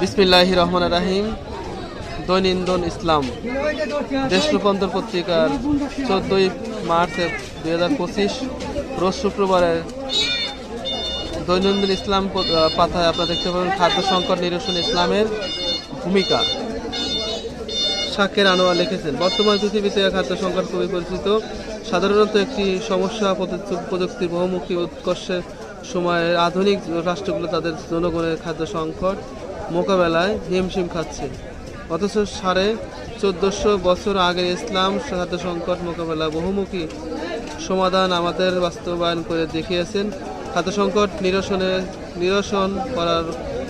বিসমিল্লাহ রহমান রাহিম। দৈনন্দিন ইসলাম। দেশ রূপান্তর পত্রিকার চোদ্দই মার্চ দুই হাজার পঁচিশ, রোজ শুক্রবারের দৈনন্দিন ইসলাম পাতায় আপনারা দেখতে পাবেন খাদ্য সংকট নিরসন ইসলামের ভূমিকা। শাকের আনোয়ার লিখেছেন, বর্তমান পৃথিবীতে খাদ্য সংকট খুবই পরিচিত। সাধারণত একটি সমস্যা প্রযুক্তি- প্রযুক্তির বহুমুখী উৎকর্ষের সময়ে আধুনিক রাষ্ট্রগুলো তাদের জনগণের খাদ্য সংকট মোকাবেলায় হিমশিম খাচ্ছে। অথচ সাড়ে চোদ্দোশো বছর আগে ইসলাম খাদ্য সংকট মোকাবেলা বহুমুখী সমাধান আমাদের বাস্তবায়ন করে দেখিয়েছেন। খাদ্য সংকট নিরসনে নিরসন করার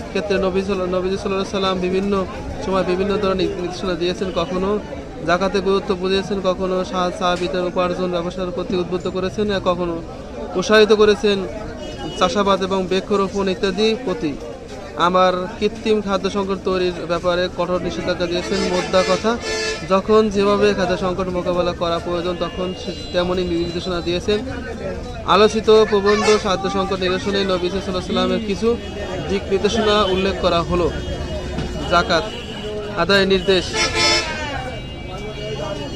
ক্ষেত্রে নবী নবীজি সাল্লাহ সাল্লাম বিভিন্ন সময় বিভিন্ন ধরনের নির্দেশনা দিয়েছেন। কখনো জাকাতে গুরুত্ব বুঝিয়েছেন, কখনো সা- সাহাবিদের উপার্জন ব্যবসার প্রতি উদ্বুদ্ধ করেছেন আর কখনো উৎসাহিত করেছেন। চাষাবাদ এবং বৃক্ষরোপণ ইত্যাদি প্রতি। আমার কৃত্রিম খাদ্য সংকট তৈরির ব্যাপারে কঠোর নিষেধাজ্ঞা দিয়েছেন মোদ্দা কথা। যখন যেভাবে খাদ্য সংকট মোকাবেলা করা প্রয়োজন, তখন তেমনই নির্দেশনা দিয়েছেন। আলোচিত প্রবন্ধ খাদ্য সংকট নিরসনে নবী সাল্লাহ সাল্লামের কিছু দিক নির্দেশনা উল্লেখ করা হলো। জাকাত আদায়ের নির্দেশ।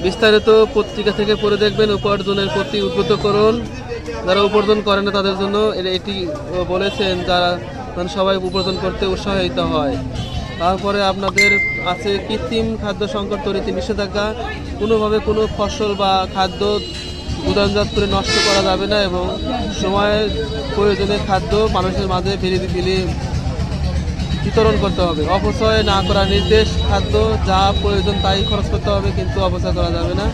বিস্তারিত পত্রিকা থেকে পড়ে দেখবেন, উপার্জনের প্রতি উদ্বুদ্ধ করুন যারা উপার্জন করে না তাদের জন্য এটি বলেছেন, যারা মানে সবাই উপার্জন করতে উৎসাহিত হয়। তারপরে আপনাদের আছে কৃত্রিম খাদ্য সংকট তৈরিতে নিষেধাজ্ঞা। কোনোভাবে কোনো ফসল বা খাদ্য গুদামজাত করে নষ্ট করা যাবে না এবং সময়ের প্রয়োজনে খাদ্য মানুষের মাঝে বিলি বিলি বিতরণ করতে হবে। অপচয় না করা নির্দেশ, খাদ্য যা প্রয়োজন তাই খরচ করতে হবে কিন্তু অপচয় করা যাবে না।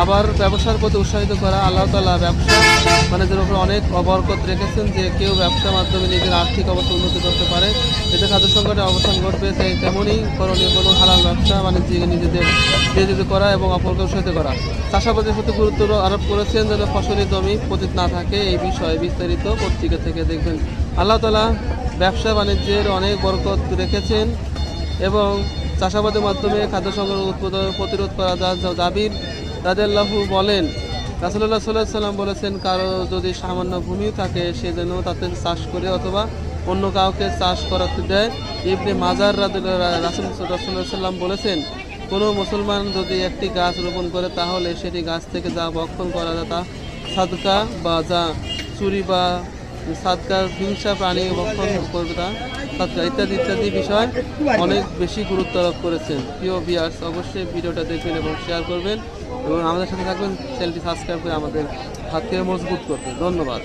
আবার ব্যবসার প্রতি উৎসাহিত করা, আল্লাহ তালা ব্যবসা বাণিজ্যের উপর অনেক অবরকত রেখেছেন যে কেউ ব্যবসার মাধ্যমে নিজের আর্থিক অবস্থা উন্নতি করতে পারে। এতে খাদ্য সংকটের অবসান ঘটবে সেই তেমনই করণীয় কোনো হালাল ব্যবসা বাণিজ্য নিজেদের নিয়োজিত করা এবং অপরকে উৎসাহিত করা। চাষাবাদের প্রতি গুরুত্ব আরোপ করেছেন যেন ফসলের জমি পতিত না থাকে, এই বিষয়ে বিস্তারিত পত্রিকা থেকে দেখবেন। আল্লাহ তালা ব্যবসা বাণিজ্যের অনেক বরকত রেখেছেন এবং চাষাবাদের মাধ্যমে খাদ্য সংকট উৎপাদন প্রতিরোধ করা যা জাবির রাজাল্লাহু বলেন রাসুল্লাহ সাল্লাহ সাল্লাম বলেছেন, কারও যদি সামান্য ভূমি থাকে, সে যেন তাতে চাষ করে অথবা অন্য কাউকে চাষ করাতে দেয়। ইবনে মাজার রাসুল রাসুল্লাহ সাল্লাম বলেছেন, কোনো মুসলমান যদি একটি গাছ রোপণ করে, তাহলে সেটি গাছ থেকে যা বক্ষণ করা যায় তা সাদকা বা যা চুরি বা সাদকা হিংসা, প্রাণী ভক্ষণ করবে সাদকা ইত্যাদি ইত্যাদি বিষয় অনেক বেশি গুরুত্ব আরোপ করেছেন। প্রিয় বিয়ার্স অবশ্যই ভিডিওটা দেখবেন এবং শেয়ার করবেন এবং আমাদের সাথে থাকবেন চ্যানেলটি সাবস্ক্রাইব করে আমাদের হাতকে মজবুত করতে। ধন্যবাদ।